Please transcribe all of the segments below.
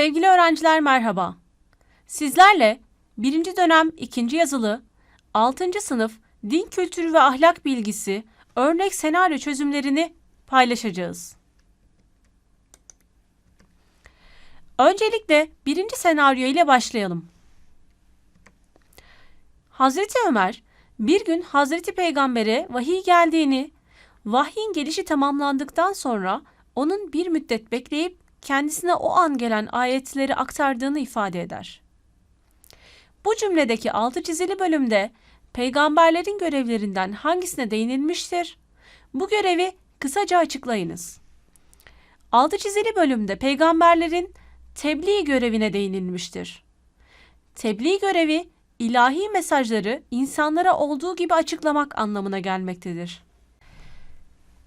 Sevgili öğrenciler merhaba. Sizlerle 1. dönem 2. yazılı 6. sınıf din kültürü ve ahlak bilgisi örnek senaryo çözümlerini paylaşacağız. Öncelikle birinci senaryo ile başlayalım. Hazreti Ömer bir gün Hazreti Peygamber'e vahiy geldiğini, vahyin gelişi tamamlandıktan sonra onun bir müddet bekleyip kendisine o an gelen ayetleri aktardığını ifade eder. Bu cümledeki altı çizili bölümde peygamberlerin görevlerinden hangisine değinilmiştir? Bu görevi kısaca açıklayınız. Altı çizili bölümde peygamberlerin tebliğ görevine değinilmiştir. Tebliğ görevi ilahi mesajları insanlara olduğu gibi açıklamak anlamına gelmektedir.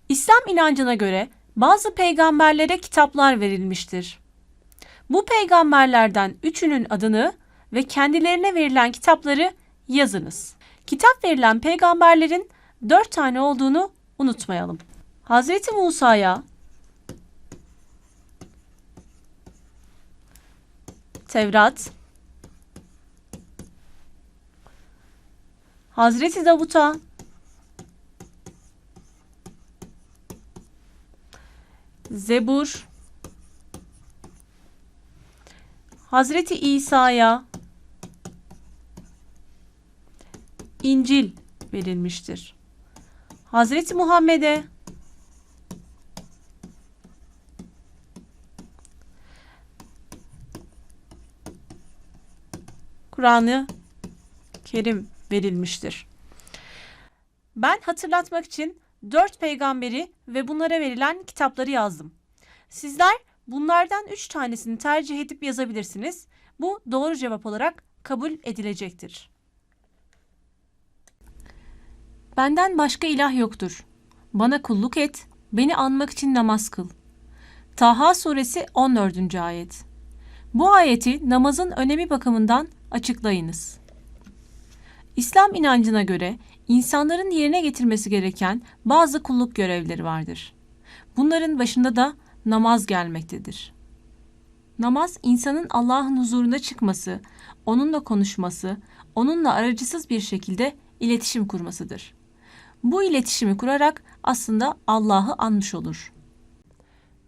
İslam inancına göre bazı peygamberlere kitaplar verilmiştir. Bu peygamberlerden üçünün adını ve kendilerine verilen kitapları yazınız. Kitap verilen peygamberlerin dört tane olduğunu unutmayalım. Hazreti Musa'ya Tevrat Hazreti Davut'a Zebur Hazreti İsa'ya İncil verilmiştir. Hazreti Muhammed'e Kur'an-ı Kerim verilmiştir. Ben hatırlatmak için dört peygamberi ve bunlara verilen kitapları yazdım. Sizler bunlardan üç tanesini tercih edip yazabilirsiniz. Bu doğru cevap olarak kabul edilecektir. Benden başka ilah yoktur. Bana kulluk et, beni anmak için namaz kıl. Taha suresi 14. ayet. Bu ayeti namazın önemi bakımından açıklayınız. İslam inancına göre insanların yerine getirmesi gereken bazı kulluk görevleri vardır. Bunların başında da namaz gelmektedir. Namaz insanın Allah'ın huzuruna çıkması, onunla konuşması, onunla aracısız bir şekilde iletişim kurmasıdır. Bu iletişimi kurarak aslında Allah'ı anmış olur.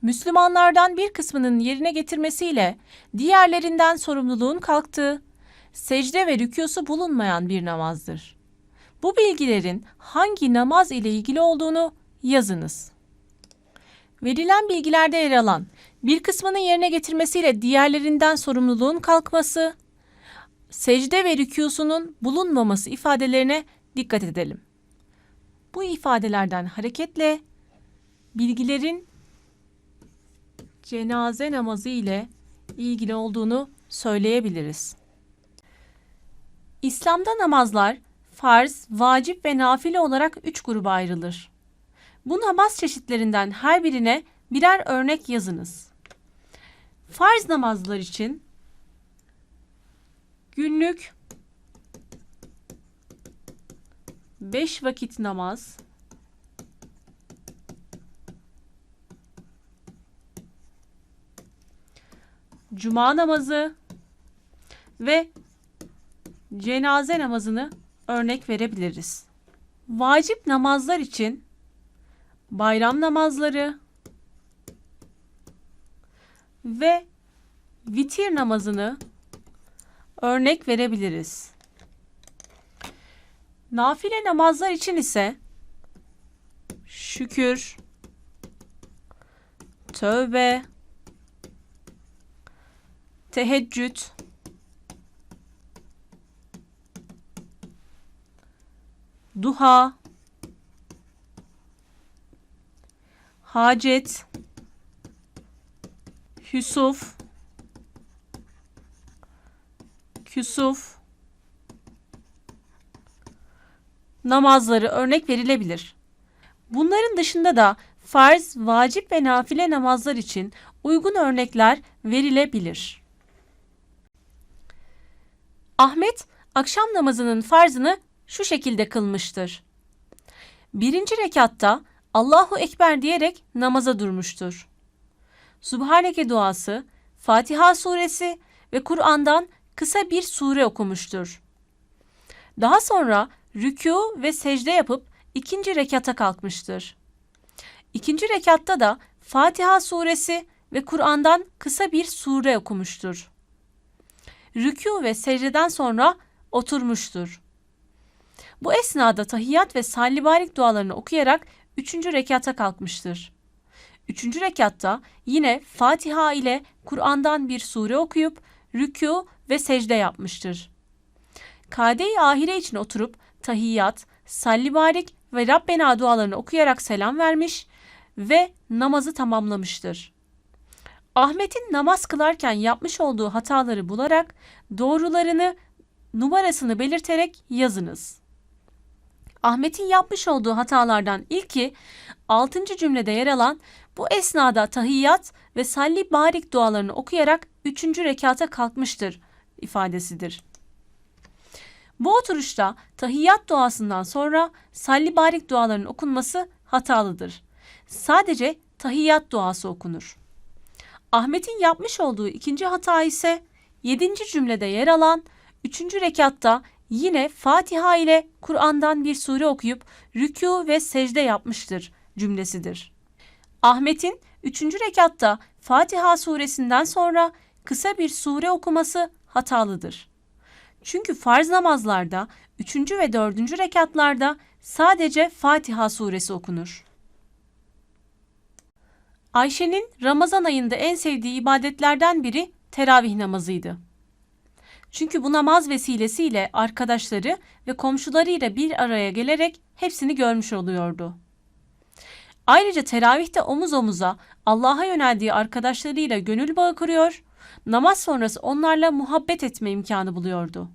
Müslümanlardan bir kısmının yerine getirmesiyle diğerlerinden sorumluluğun kalktığı, secde ve rükûsu bulunmayan bir namazdır. Bu bilgilerin hangi namaz ile ilgili olduğunu yazınız. Verilen bilgilerde yer alan bir kısmının yerine getirmesiyle diğerlerinden sorumluluğun kalkması, secde ve rükûsunun bulunmaması ifadelerine dikkat edelim. Bu ifadelerden hareketle bilgilerin cenaze namazı ile ilgili olduğunu söyleyebiliriz. İslam'da namazlar farz, vacip ve nafile olarak üç gruba ayrılır. Bu namaz çeşitlerinden her birine birer örnek yazınız. Farz namazlar için günlük beş vakit namaz, cuma namazı ve cenaze namazını örnek verebiliriz. Vacip namazlar için bayram namazları ve vitir namazını örnek verebiliriz. Nafile namazlar için ise şükür, tövbe, teheccüd, duha, hacet, hüsuf, küsuf namazları örnek verilebilir. Bunların dışında da farz, vacip ve nafile namazlar için uygun örnekler verilebilir. Ahmet akşam namazının farzını şu şekilde kılmıştır. Birinci rekatta Allahu Ekber diyerek namaza durmuştur. Subhaneke duası Fatiha suresi ve Kur'an'dan kısa bir sure okumuştur. Daha sonra rükû ve secde yapıp ikinci rekata kalkmıştır. İkinci rekatta da Fatiha suresi ve Kur'an'dan kısa bir sure okumuştur. Rükû ve secdeden sonra oturmuştur. Bu esnada tahiyyat ve sallibarik dualarını okuyarak üçüncü rekata kalkmıştır. Üçüncü rekatta yine Fatiha ile Kur'an'dan bir sure okuyup rükû ve secde yapmıştır. Kade-i ahire için oturup tahiyyat, sallibarik ve Rabbena dualarını okuyarak selam vermiş ve namazı tamamlamıştır. Ahmet'in namaz kılarken yapmış olduğu hataları bularak doğrularını numarasını belirterek yazınız. Ahmet'in yapmış olduğu hatalardan ilki 6. cümlede yer alan bu esnada tahiyyat ve salli barik dualarını okuyarak 3. rekata kalkmıştır ifadesidir. Bu oturuşta tahiyyat duasından sonra salli barik dualarının okunması hatalıdır. Sadece tahiyyat duası okunur. Ahmet'in yapmış olduğu ikinci hata ise 7. cümlede yer alan 3. rekatta yine Fatiha ile Kur'an'dan bir sure okuyup rükû ve secde yapmıştır cümlesidir. Ahmet'in 3. rekatta Fatiha suresinden sonra kısa bir sure okuması hatalıdır. Çünkü farz namazlarda 3. ve 4. rekatlarda sadece Fatiha suresi okunur. Ayşe'nin Ramazan ayında en sevdiği ibadetlerden biri teravih namazıydı. Çünkü bu namaz vesilesiyle arkadaşları ve komşularıyla bir araya gelerek hepsini görmüş oluyordu. Ayrıca teravihte omuz omuza Allah'a yöneldiği arkadaşlarıyla gönül bağı kuruyor, namaz sonrası onlarla muhabbet etme imkanı buluyordu.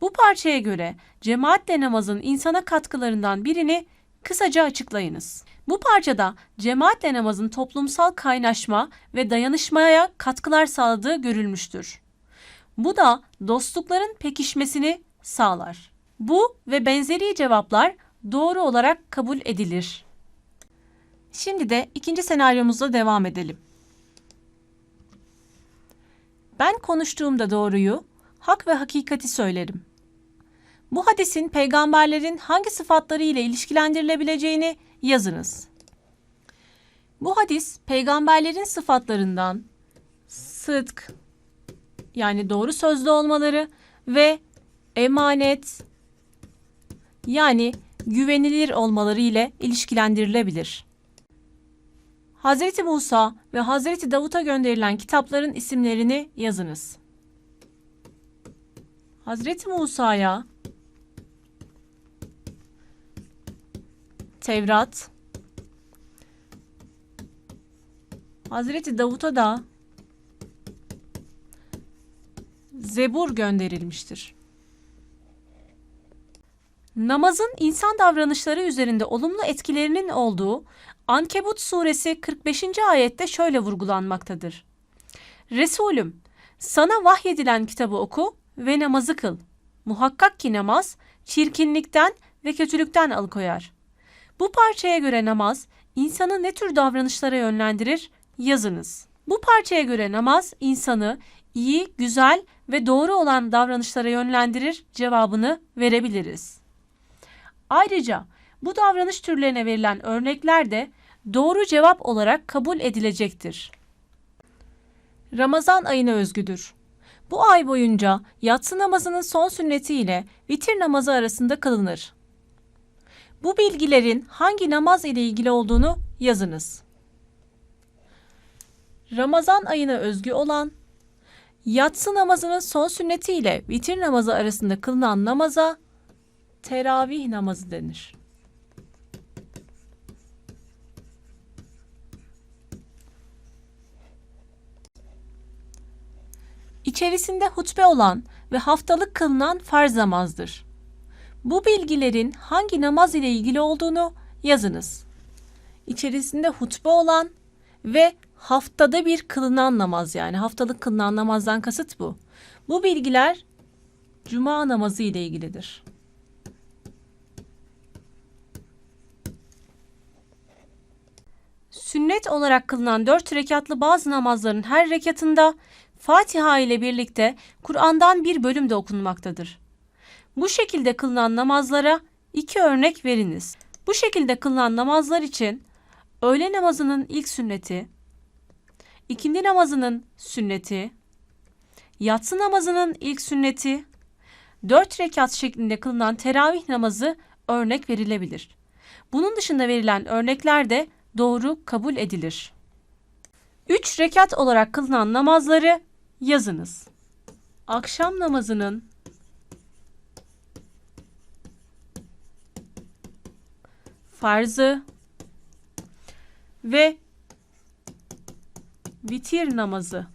Bu parçaya göre cemaatle namazın insana katkılarından birini kısaca açıklayınız. Bu parçada cemaatle namazın toplumsal kaynaşma ve dayanışmaya katkılar sağladığı görülmüştür. Bu da dostlukların pekişmesini sağlar. Bu ve benzeri cevaplar doğru olarak kabul edilir. Şimdi de ikinci senaryomuzla devam edelim. Ben konuştuğumda doğruyu, hak ve hakikati söylerim. Bu hadisin peygamberlerin hangi sıfatları ile ilişkilendirilebileceğini yazınız. Bu hadis peygamberlerin sıfatlarından sıdk yani doğru sözlü olmaları ve emanet yani güvenilir olmaları ile ilişkilendirilebilir. Hazreti Musa ve Hazreti Davut'a gönderilen kitapların isimlerini yazınız. Hazreti Musa'ya Tevrat, Hazreti Davut'a da Zebur gönderilmiştir. Namazın insan davranışları üzerinde olumlu etkilerinin olduğu Ankebut suresi 45. ayette şöyle vurgulanmaktadır. Resulüm, sana vahyedilen kitabı oku ve namazı kıl. Muhakkak ki namaz çirkinlikten ve kötülükten alıkoyar. Bu parçaya göre namaz insanı ne tür davranışlara yönlendirir? Yazınız. Bu parçaya göre namaz insanı iyi, güzel ve doğru olan davranışlara yönlendirir cevabını verebiliriz. Ayrıca bu davranış türlerine verilen örnekler de doğru cevap olarak kabul edilecektir. Ramazan ayına özgüdür. Bu ay boyunca yatsı namazının son sünneti ile vitir namazı arasında kılınır. Bu bilgilerin hangi namaz ile ilgili olduğunu yazınız. Ramazan ayına özgü olan yatsı namazının son sünneti ile vitir namazı arasında kılınan namaza teravih namazı denir. İçerisinde hutbe olan ve haftalık kılınan farz namazdır. Bu bilgilerin hangi namaz ile ilgili olduğunu yazınız. İçerisinde hutbe olan ve haftada bir kılınan namaz yani haftalık kılınan namazdan kasıt bu. Bu bilgiler cuma namazı ile ilgilidir. Sünnet olarak kılınan dört rekatlı bazı namazların her rekatında Fatiha ile birlikte Kur'an'dan bir bölüm de okunmaktadır. Bu şekilde kılınan namazlara iki örnek veriniz. Bu şekilde kılınan namazlar için öğle namazının ilk sünneti, ikindi namazının sünneti, yatsı namazının ilk sünneti, dört rekat şeklinde kılınan teravih namazı örnek verilebilir. Bunun dışında verilen örnekler de doğru kabul edilir. Üç rekat olarak kılınan namazları yazınız. Akşam namazının farzı ve vitir namazı.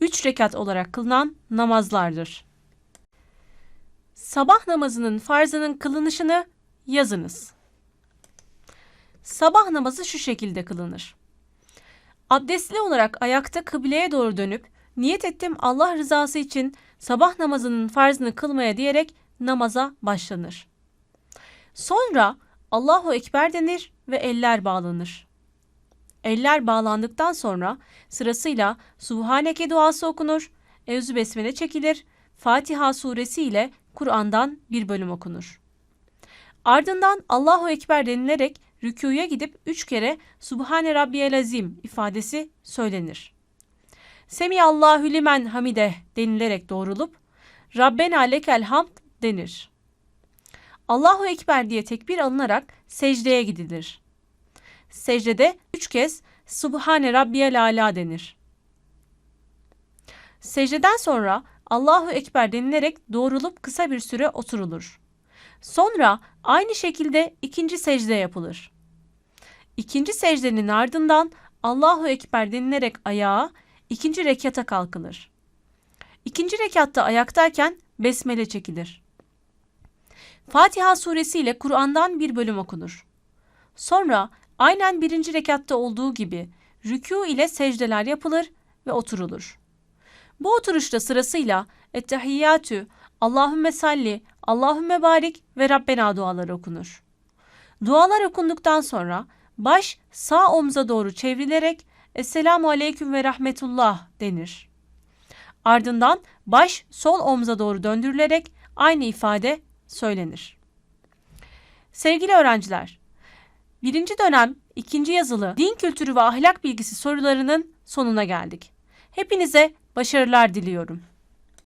Üç rekat olarak kılınan namazlardır. Sabah namazının farzının kılınışını yazınız. Sabah namazı şu şekilde kılınır. Abdestli olarak ayakta kıbleye doğru dönüp niyet ettim Allah rızası için sabah namazının farzını kılmaya diyerek namaza başlanır. Sonra Allahu Ekber denir ve eller bağlanır. Eller bağlandıktan sonra sırasıyla Subhaneke duası okunur, Evzü Besmele çekilir, Fatiha suresi ile Kur'an'dan bir bölüm okunur. Ardından Allahu Ekber denilerek rükuya gidip üç kere Subhane Rabbiyel Azim ifadesi söylenir. Semiyallahu limen hamide denilerek doğrulup Rabbena lekel hamd denir. Allahu Ekber diye tekbir alınarak secdeye gidilir. Secdede üç kez Subhane Rabbiyel Ala denir. Secdeden sonra Allahu Ekber denilerek doğrulup kısa bir süre oturulur. Sonra aynı şekilde ikinci secde yapılır. İkinci secdenin ardından Allahu Ekber denilerek ayağa ikinci rekata kalkılır. İkinci rekatta ayaktayken besmele çekilir. Fatiha suresi ile Kur'an'dan bir bölüm okunur. Sonra aynen birinci rekatta olduğu gibi rükû ile secdeler yapılır ve oturulur. Bu oturuşta sırasıyla Ettehiyyatü, Allahümme salli, Allahümme barik ve Rabbena duaları okunur. Dualar okunduktan sonra baş sağ omza doğru çevrilerek Esselamu Aleyküm ve Rahmetullah denir. Ardından baş sol omza doğru döndürülerek aynı ifade söylenir. Sevgili öğrenciler, birinci dönem ikinci yazılı din kültürü ve ahlak bilgisi sorularının sonuna geldik. Hepinize başarılar diliyorum.